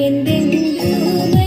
എന്തെങ്കിലും